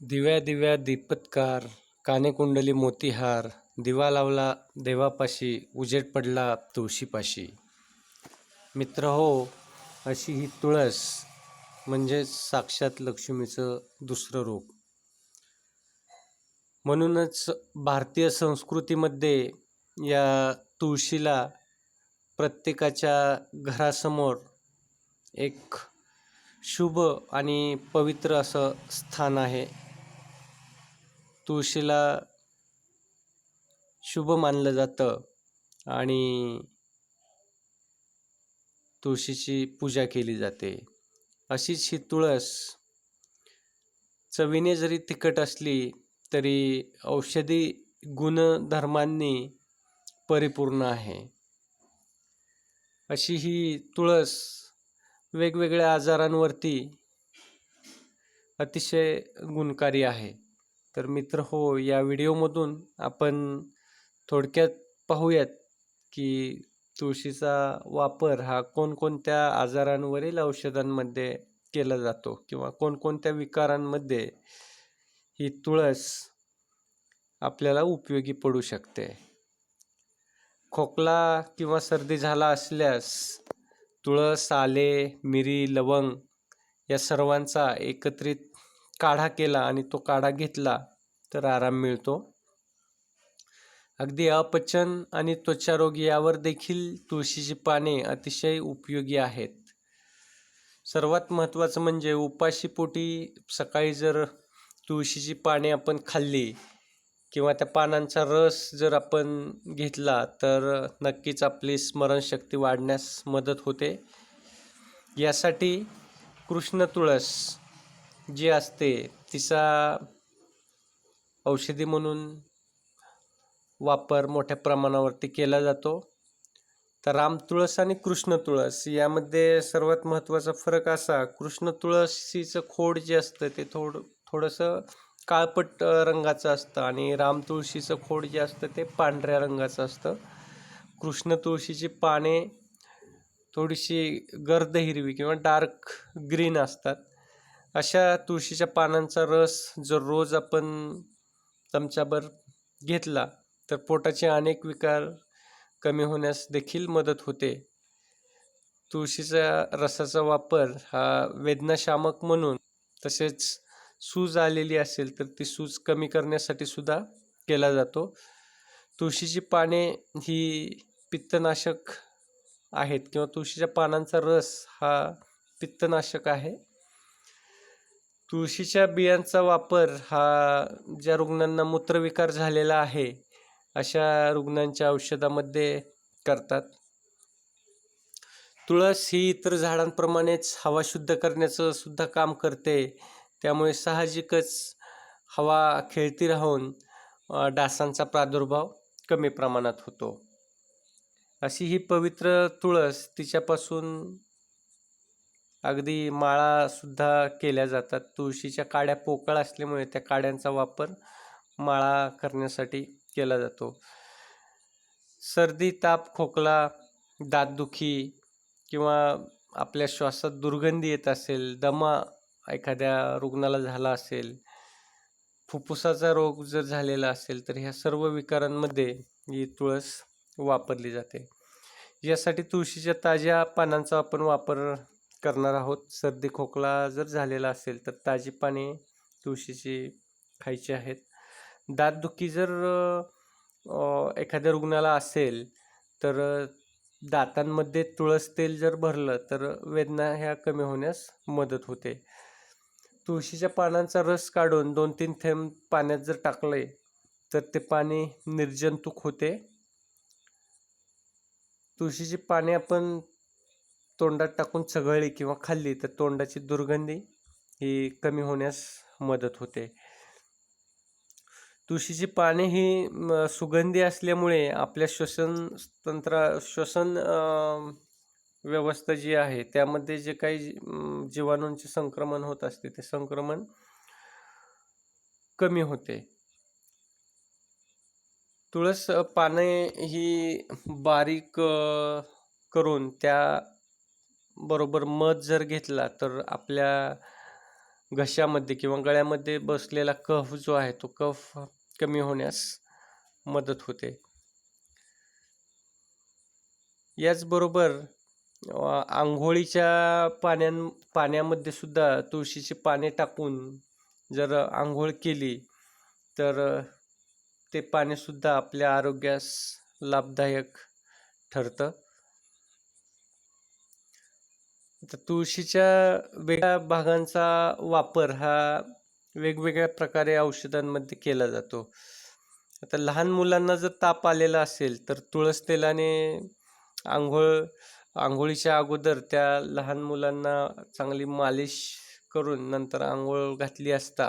दिव्या दिव्या दीपत्कार कानेकुंडली मोतीहार दिवा लावला देवापाशी उजेड पडला तुळशीपाशी. मित्र हो अशी ही तुळस म्हणजे साक्षात लक्ष्मीचं दुसरं रूप. म्हणूनच भारतीय संस्कृतीमध्ये या तुळशीला प्रत्येकाच्या घरासमोर एक शुभ आणि पवित्र असं स्थान आहे. तुळशीला शुभ मानलं जातं आणि तुळशीची पूजा केली जाते. अशीच ही तुळस चवीने जरी तिखट असली तरी औषधी गुणधर्मांनी परिपूर्ण आहे. अशी ही तुळस वेगवेगळ्या आजारांवरती अतिशय गुणकारी आहे. तर मित्र हो या व्हिडिओमधून आपण थोडक्यात पाहूयात की तुळशीचा वापर हा कोणकोणत्या आजारांवरील औषधांमध्ये केला जातो किंवा कोणकोणत्या विकारांमध्ये ही तुळस आपल्याला उपयोगी पडू शकते. खोकला किंवा सर्दी झाला असल्यास तुळस आले मिरी लवंग या सर्वांचा एकत्रित काढा केला आणि तो काढा घेतला तर आराम मिळतो. अगदी अपचन आणि त्वचारोग यावर देखील तुळशीची पाने अतिशय उपयोगी आहेत. सर्वात महत्त्वाचं म्हणजे उपाशीपोटी सकाळी जर तुळशीची पाने आपण खाल्ली किंवा त्या पानांचा रस जर आपण घेतला तर नक्कीच आपली स्मरणशक्ती वाढण्यास मदत होते. यासाठी कृष्ण तुळस जी असते तिचा औषधी म्हणून वापर मोठ्या प्रमाणावरती केला जातो. तर राम तुळस आणि कृष्ण तुळस यामध्ये सर्वात महत्त्वाचा फरक असा कृष्ण तुळशीचं खोड जे असतं ते थोडं थोडंसं काळपट रंगाचं असतं आणि राम तुळशीचं खोड जे असतं ते पांढऱ्या रंगाचं असतं. कृष्ण तुळशीची पाने थोडीशी गर्द हिरवी किंवा डार्क ग्रीन असतात. अशा तुळशीच्या पानांचा रस जर रोज आपण चमच्याभर घेतला तर पोटाचे अनेक विकार कमी होण्यास देखील मदत होते. तुळशीच्या रसाचा वापर हा वेदनाशामक म्हणून तसेच सूज आलेली असेल तर ती सूज कमी करण्यासाठी सुद्धा केला जातो. तुळशीची पाने ही पित्तनाशक आहेत किंवा तुळशीच्या पानांचा रस हा पित्तनाशक आहे. तुळशीच्या बियांचा वापर हा ज्या रुग्णांना मूत्रविकार झालेला आहे अशा रुग्णांच्या औषधामध्ये करतात. तुळस ही इतर झाडांप्रमाणेच हवा शुद्ध करण्याचं सुद्धा काम करते. त्यामुळे साहजिकच हवा खेळती राहून डासांचा प्रादुर्भाव कमी प्रमाणात होतो. अशी ही पवित्र तुळस तिच्यापासून अगदी माळासुद्धा केल्या जातात. तुळशीच्या काड्या पोकळ असल्यामुळे त्या काड्यांचा वापर माळा करण्यासाठी केला जातो. सर्दी ताप खोकला दातदुखी किंवा आपल्या श्वासात दुर्गंधी येत असेल दमा एखाद्या रुग्णाला झाला असेल फुफ्फुसाचा रोग जर झालेला असेल तर ह्या सर्व विकारांमध्ये ही तुळस वापरली जाते. यासाठी तुळशीच्या ताज्या पानांचा आपण वापर करणार आहोत. सर्दी खोकला जर झालेला असेल तर ताजी पाने तुळशीची खायची आहेत. दातदुखी जर एखाद्या रुग्णाला असेल तर दातांमध्ये तुळस तेल जर भरलं तर वेदना ह्या कमी होण्यास मदत होते. तुळशीच्या पानांचा रस काढून दोन तीन थेंब पाण्यात जर टाकले तर ते पाणी निर्जंतुक होते. तुळशीची पाने आपण तोंडात टाकून चघळली किंवा खाल्ली तर तोंडाची दुर्गंधी ही कमी होण्यास मदत होते. तुळशीची पाने ही सुगंधी असल्यामुळे आपल्या श्वसन तंत्रा श्वसन व्यवस्था जी आहे त्यामध्ये जे काही जीवाणूंचे संक्रमण होत असते ते संक्रमण कमी होते. तुळस पाने ही बारीक करून त्या बरोबर मध जर घेतला तर आपल्या घशामध्ये किंवा गळ्यामध्ये बसलेला कफ जो आहे तो कफ कमी होण्यास मदत होते. याचबरोबर आंघोळीच्या पाण्यां पाण्यामध्ये सुद्धा तुळशीची पाने टाकून जर आंघोळ केली तर ते पाणीसुद्धा आपल्या आरोग्यास लाभदायक ठरतं. तर तुळशीच्या वेगळ्या भागांचा वापर हा वेगवेगळ्या प्रकारे औषधांमध्ये केला जातो. आता लहान मुलांना जर ताप आलेला असेल तर तुळस तेलाने आंघोळ आंघोळीच्या अगोदर त्या लहान मुलांना चांगली मालिश करून नंतर आंघोळ घातली असता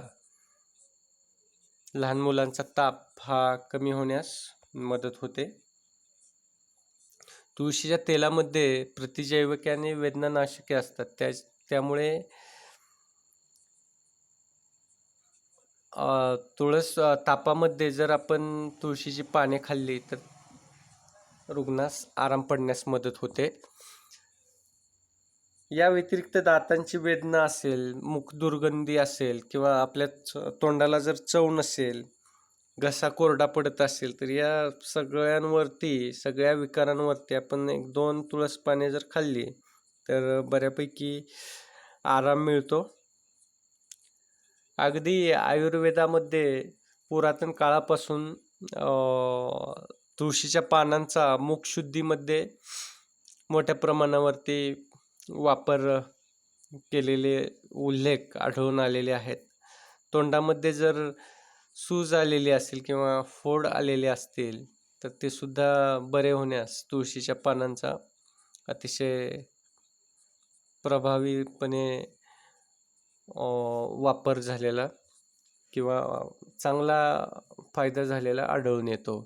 लहान मुलांचा ताप हा कमी होण्यास मदत होते. तुळशीच्या तेलामध्ये प्रतिजैविके आणि वेदनानाशके असतात. त्या त्यामुळे तुळस तापामध्ये जर आपण तुळशीची पाने खाल्ली तर रुग्णास आराम पडण्यास मदत होते. या व्यतिरिक्त दातांची वेदना असेल मुख दुर्गंधी असेल किंवा आपल्या तोंडाला जर चव नसेल घसा कोरडा पडत असेल तर या सगळ्यांवरती सगळ्या विकारांवरती आपण एक दोन तुळस पाने जर खाल्ली तर बऱ्यापैकी आराम मिळतो. अगदी आयुर्वेदामध्ये पुरातन काळापासून तुळशीच्या पानांचा मुखशुद्धीमध्ये मोठ्या प्रमाणावरती वापर केलेले उल्लेख आढळून आलेले आहेत. तोंडामध्ये जर सूज आलेली असेल किंवा फोड आलेले असतील तर ते सुद्धा बरे होण्यास तुळशीच्या पानांचा अतिशय प्रभावीपणे वापर झालेला किंवा चांगला फायदा झालेला आढळून येतो.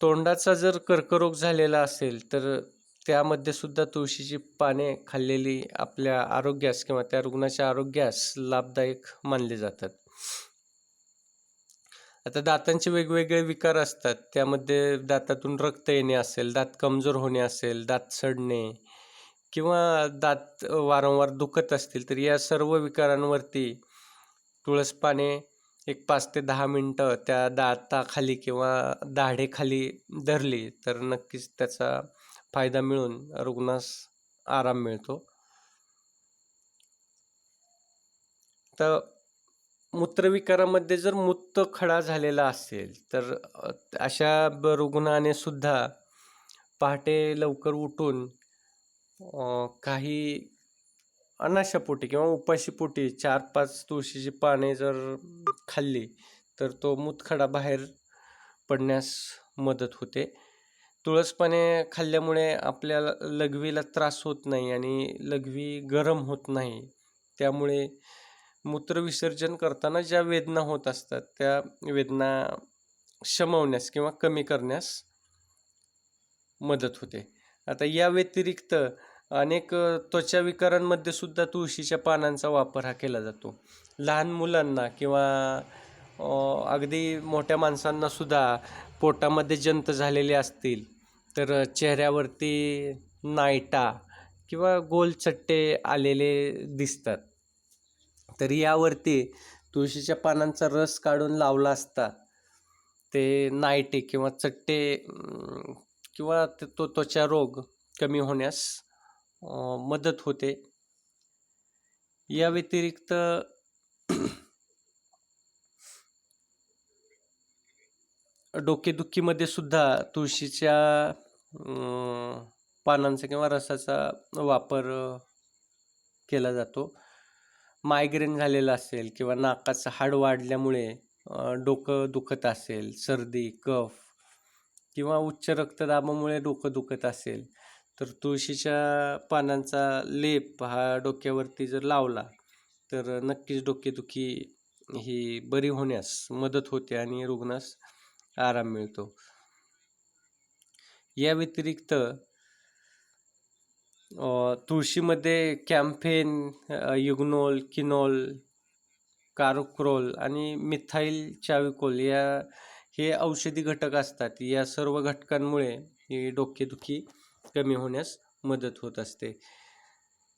तोंडाचा जर कर्करोग झालेला असेल तर त्यामध्ये सुद्धा तुळशीची पाने खाल्लेली आपल्या आरोग्यास किंवा त्या रुग्णाच्या आरोग्यास लाभदायक मानले जातात. आता दातांचे वेगवेगळे विकार असतात. त्यामध्ये दातातून रक्त येणे असेल दात कमजोर होणे असेल दात सडणे किंवा दात वारंवार दुखत असतील तर या सर्व विकारांवरती तुळस पाने एक पाच ते दहा मिनटं त्या दाताखाली किंवा दाढेखाली धरली तर नक्कीच त्याचा फायदा मिळून रुग्णास आराम मिळतो. तर मूत्रविकारामध्ये जर मूत्र खडा झालेला असेल तर अशा ब- रुग्णाने सुद्धा पहाटे लवकर उठून काही अनाशापोटी किंवा उपाशीपोटी चार पाच तुळशीची पाने जर खाल्ली तर तो मूतखडा बाहेर पडण्यास मदत होते. तुळसपाने खाल्ल्यामुळे आपल्याला लघवीला त्रास होत नाही आणि लघवी गरम होत नाही. त्यामुळे मूत्रविसर्जन करताना ज्या वेदना होत असतात त्या वेदना शमवण्यास किंवा कमी करण्यास मदत होते. आता या व्यतिरिक्त अनेक त्वचा विकारांमध्ये सुद्धा तुळशीच्या पानांचा वापर हा केला जातो. लहान मुलांना किंवा अगदी मोठ्या माणसांना सुद्धा पोटामध्ये जंत झालेले असतील तर चेहऱ्यावरती नायटा किंवा गोल चट्टे आलेले दिसतात. तर यावरती तुळशीच्या पानांचा रस काढून लावला असता ते नायटे किंवा चट्टे किंवा तो त्वचा रोग कमी होण्यास मदत होते. या व्यतिरिक्त डोकेदुखीमध्ये सुद्धा तुळशीच्या पानांचा किंवा रसाचा वापर केला जातो. मायग्रेन झालेला असेल किंवा नाकाचं हाड वाढल्यामुळे डोकं दुखत असेल सर्दी कफ किंवा उच्च रक्तदाबामुळे डोकं दुखत असेल तर तुळशीच्या पानांचा लेप हा डोक्यावरती जर लावला तर नक्कीच डोकेदुखी ही बरी होण्यास मदत होते आणि रुग्णास आराम मिळतो. या व्यतिरिक्त तुळशीमध्ये कॅम्फेन युग्नोल किनोल कारोक्रोल आणि मिथाईल चाविकोल या हे औषधी घटक असतात. या सर्व घटकांमुळे ही डोकेदुखी कमी होण्यास मदत होत असते.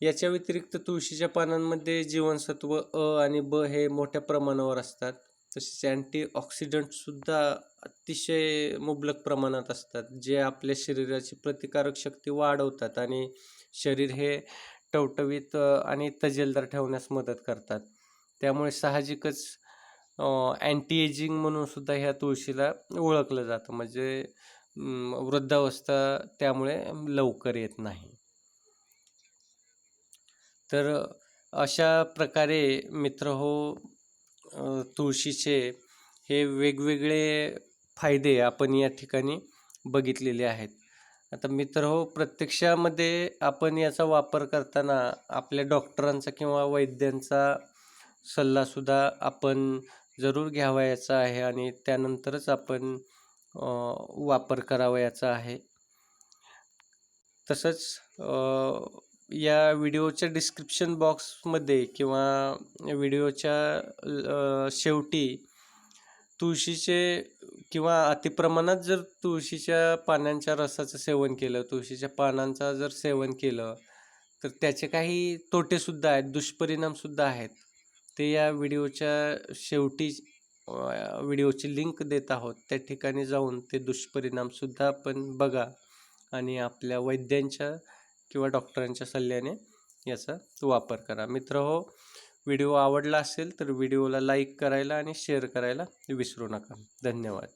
याच्या व्यतिरिक्त तुळशीच्या पानांमध्ये जीवनसत्व अ आणि ब हे मोठ्या प्रमाणावर असतात. तसेच अँटीऑक्सिडंटसुद्धा अतिशय मुबलक प्रमाणात असतात जे आपल्या शरीराची प्रतिकारक शक्ती वाढवतात आणि शरीर हे टवटवीत आणि तजेलदार ठेवण्यास मदत करतात. त्यामुळे साहजिकच अँटी एजिंग म्हणून सुद्धा ह्या तुळशीला ओळखलं जातं. म्हणजे वृद्धावस्था त्यामुळे लवकर येत नाही. तर अशा प्रकारे मित्र हो तुळशीचे हे वेगवेगळे फायदे आपण या ठिकाणी बघितलेले आहेत. आता मित्र हो प्रत्यक्षामध्ये आपण याचा वापर करताना आपल्या डॉक्टरांचा किंवा वैद्यांचा सल्लासुद्धा आपण जरूर घ्यावयाचा आहे आणि त्यानंतरच आपण वापर करावयाचा आहे. तसंच या व्हिडिओच्या डिस्क्रिप्शन बॉक्समध्ये किंवा व्हिडिओच्या शेवटी तुळशीचे किंवा अतिप्रमाणात जर तुळशीच्या पानांच्या रसाचं सेवन केलं तुळशीच्या पानांचा जर सेवन केलं तर त्याचे काही तोटेसुद्धा आहेत दुष्परिणामसुद्धा आहेत. ते या व्हिडिओच्या शेवटी व्हिडिओची लिंक देत आहोत. त्या ठिकाणी जाऊन ते दुष्परिणामसुद्धा आपण बघा आणि आपल्या वैद्यांच्या किंवा डॉक्टरांच्या सल्ल्याने याचा वापर करा. मित्र हो व्हिडिओ आवडला असेल तर व्हिडिओला लाईक करायला आणि शेअर करायला विसरू नका. धन्यवाद.